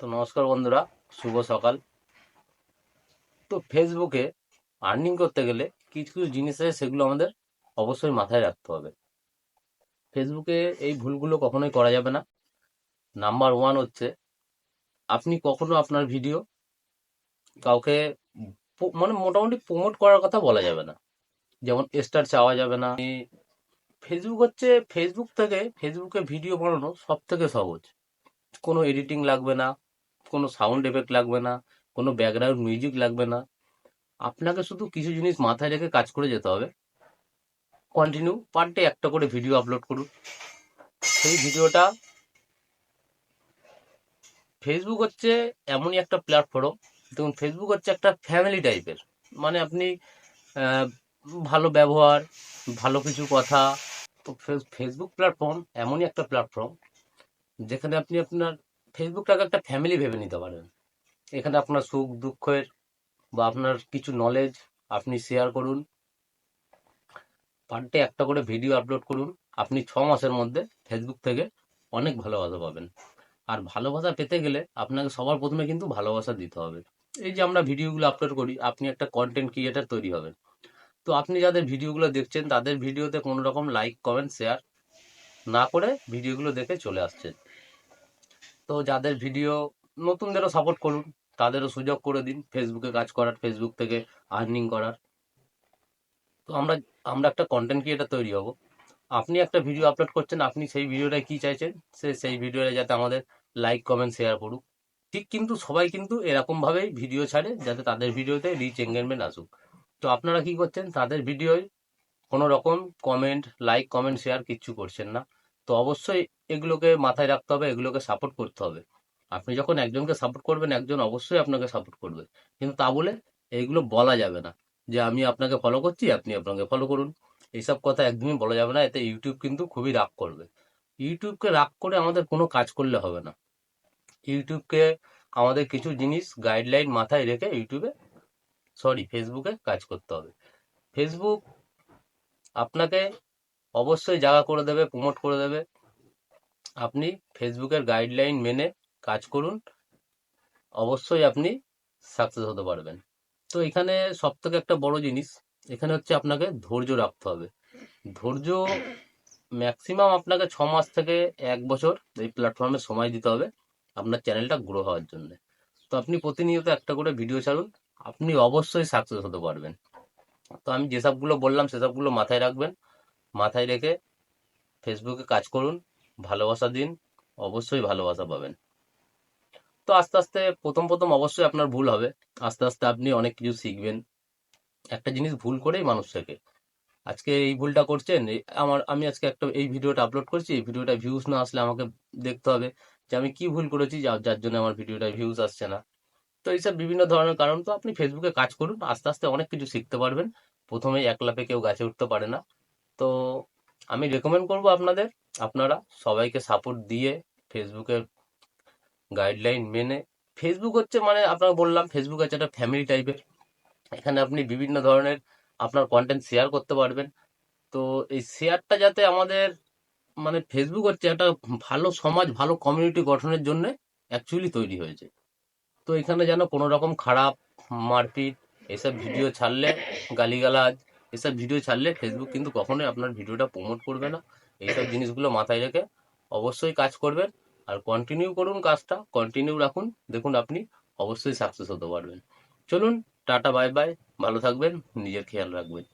তো নমস্কার বন্ধুরা, শুভ সকাল। তো ফেসবুকে আর্নিং করতে গেলে কিছু কিছু জিনিস আছে, সেগুলো আমাদের অবশ্যই মাথায় রাখতে হবে। ফেসবুকে এই ভুলগুলো কখনোই করা যাবে না। নাম্বার ওয়ান হচ্ছে, আপনি কখনো আপনার ভিডিও কাউকে মানে মোটামুটি প্রমোট করার কথা বলা যাবে না। যেমন স্টার চাওয়া যাবে না। ফেসবুক হচ্ছে ফেসবুক থেকে ফেসবুকে ভিডিও বানানো সব থেকে সহজ। কোনো এডিটিং লাগবে না। কোনো সাউন্ড এফেক্ট লাগবে না, কোনো ব্যাকগ্রাউন্ড মিউজিক লাগবে না। আপনাকে শুধু কিছু জিনিস মাথায় রেখে কাজ করে যেতে হবে। কন্টিনিউ পার ডে একটা করে ভিডিও আপলোড করুন। সেই ভিডিওটা ফেসবুক হচ্ছে এমনই একটা প্ল্যাটফর্ম দেখুন ফেসবুক হচ্ছে একটা ফ্যামিলি টাইপের মানে আপনি ভালো ব্যবহার, ভালো কিছু কথা, তো ফেস- ফেসবুক প্ল্যাটফর্ম এমনই একটা প্ল্যাটফর্ম যেখানে আপনি আপনার ফেসবুকটাকে একটা ফ্যামিলি ভেবে নিতে পারেন। এখানে আপনার সুখ, দুঃখের বা আপনার কিছু নলেজ আপনি শেয়ার করুন। পার ডে একটা করে ভিডিও আপলোড করুন। আপনি ছ মাসের মধ্যে ফেসবুক থেকে অনেক ভালোবাসা পাবেন। আর ভালোবাসা পেতে গেলে আপনাকে সবার প্রথমে কিন্তু ভালোবাসা দিতে হবে। এই যে আমরা ভিডিওগুলো আপলোড করি, আপনি একটা কন্টেন্ট ক্রিয়েটার তৈরি হবেন। তো আপনি যাদের ভিডিওগুলো দেখছেন, তাদের ভিডিওতে কোনো রকম লাইক কমেন্ট শেয়ার না করে ভিডিওগুলো দেখে চলে আসছেন। তো যাদের ভিডিও নতুনদেরও সাপোর্ট করুন, তাদেরও সুযোগ করে দিন ফেসবুকে কাজ করার ফেসবুক থেকে আর্নিং করার। তো আমরা আমরা একটা কন্টেন্ট ক্রিয়েটার তৈরি হব। আপনি একটা ভিডিও আপলোড করছেন, আপনি সেই ভিডিওটা কি চাইছেন? সে, সেই ভিডিওটা যাতে আমাদের লাইক কমেন্ট শেয়ার করুক। ঠিক কিন্তু সবাই কিন্তু এরকম ভাবেই ভিডিও ছাড়ে, যাতে তাদের ভিডিওতে রিচ এঙ্গেজমেন্ট আসুক। তো আপনারা কি করছেন? তাদের ভিডিওয় কোনো রকম কমেন্ট লাইক কমেন্ট শেয়ার কিচ্ছু করছেন না। তো অবশ্যই এগুলোকে মাথায় রাখতে হবে, এগুলোকে সাপোর্ট করতে হবে। আপনি যখন একজনকে সাপোর্ট করবেন, একজন অবশ্যই আপনাকে সাপোর্ট করবে। কিন্তু তা বলে এইগুলো বলা যাবে না যে, আমি আপনাকে ফলো করছি, আপনি আপনাকে ফলো করুন। এইসব কথা একদমই বলা যাবে না। এতে ইউটিউব কিন্তু খুবই রাগ করবে। ইউটিউবকে রাগ করে আমাদের কোনো কাজ করলে হবে না। ইউটিউবকে আমাদের কিছু জিনিস গাইডলাইন মাথায় রেখে ইউটিউবে সরি ফেসবুকে কাজ করতে হবে। ফেসবুক আপনাকে অবশ্যই জায়গা করে দেবে প্রমোট করে দেবে। আপনি ফেসবুকের গাইডলাইন মেনে কাজ করুন। অবশ্যই আপনি সাকসেস হতে পারবেন। তো এখানে সব থেকে একটা বড় জিনিস, এখানে হচ্ছে আপনাকে ধৈর্য রাখতে হবে। ধৈর্য ম্যাক্সিমাম আপনাকে ছ মাস থেকে এক বছর এই প্ল্যাটফর্মে সময় দিতে হবে আপনার চ্যানেলটা গ্রো হওয়ার জন্য। তো আপনি প্রতিনিয়ত একটা করে ভিডিও ছাড়ুন, আপনি অবশ্যই সাকসেস হতে পারবেন। তো আমি যেসবগুলো বললাম, সেসবগুলো মাথায় রাখবেন। মাথায় রেখে ফেসবুকে কাজ করুন, ভালোবাসা দিন, অবশ্যই ভালোবাসা পাবেন। তো আস্তে আস্তে প্রথম প্রথম অবশ্যই আপনার ভুল হবে। আস্তে আস্তে আপনি অনেক কিছু শিখবেন। একটা জিনিস ভুল করেই মানুষ শেখে। আজকে এই ভুলটা করছেন আমার, আমি আজকে একটা, এই ভিডিওটা আপলোড করছি, এই ভিডিওটা ভিউজ না আসলে আমাকে দেখতে হবে যে আমি কি ভুল করেছি যার জন্য আমার ভিডিওটা ভিউজ আসছে না। তো এইসব বিভিন্ন ধরনের কারণ, তো আপনি ফেসবুকে কাজ করুন, আস্তে আস্তে অনেক কিছু শিখতে পারবেন। প্রথমেই এক লাফে কেউ গাছে উঠতে পারে না। তো আমি রেকমেন্ড করব আপনাদের, আপনারা সবাইকে সাপোর্ট দিয়ে ফেসবুকের গাইডলাইন মেনে ফেসবুক হচ্ছে মানে আপনাকে বললাম ফেসবুক হচ্ছে একটা ফ্যামিলি টাইপের এখানে আপনি বিভিন্ন ধরনের আপনার কন্টেন্ট শেয়ার করতে পারবেন। তো এই শেয়ারটা যাতে আমাদের মানে ফেসবুক হচ্ছে একটা ভালো সমাজ, ভালো কমিউনিটি গঠনের জন্য অ্যাকচুয়ালি তৈরি হয়েছে। তো এখানে যেন কোনো রকম খারাপ মারপিট, এসব ভিডিও ছাড়লে গালিগালাজ এসব ভিডিও ছাড়লে ফেসবুক কিন্তু কখনোই আপনার ভিডিওটা প্রমোট করবে না। এইসব জিনিসগুলো মাথায় রেখে অবশ্যই কাজ করবেন আর কন্টিনিউ করুন কাজটা কন্টিনিউ রাখুন। দেখুন আপনি অবশ্যই সাকসেস হতে পারবেন। চলুন, টাটা বাই বাই ভালো থাকবেন, নিজের খেয়াল রাখবেন।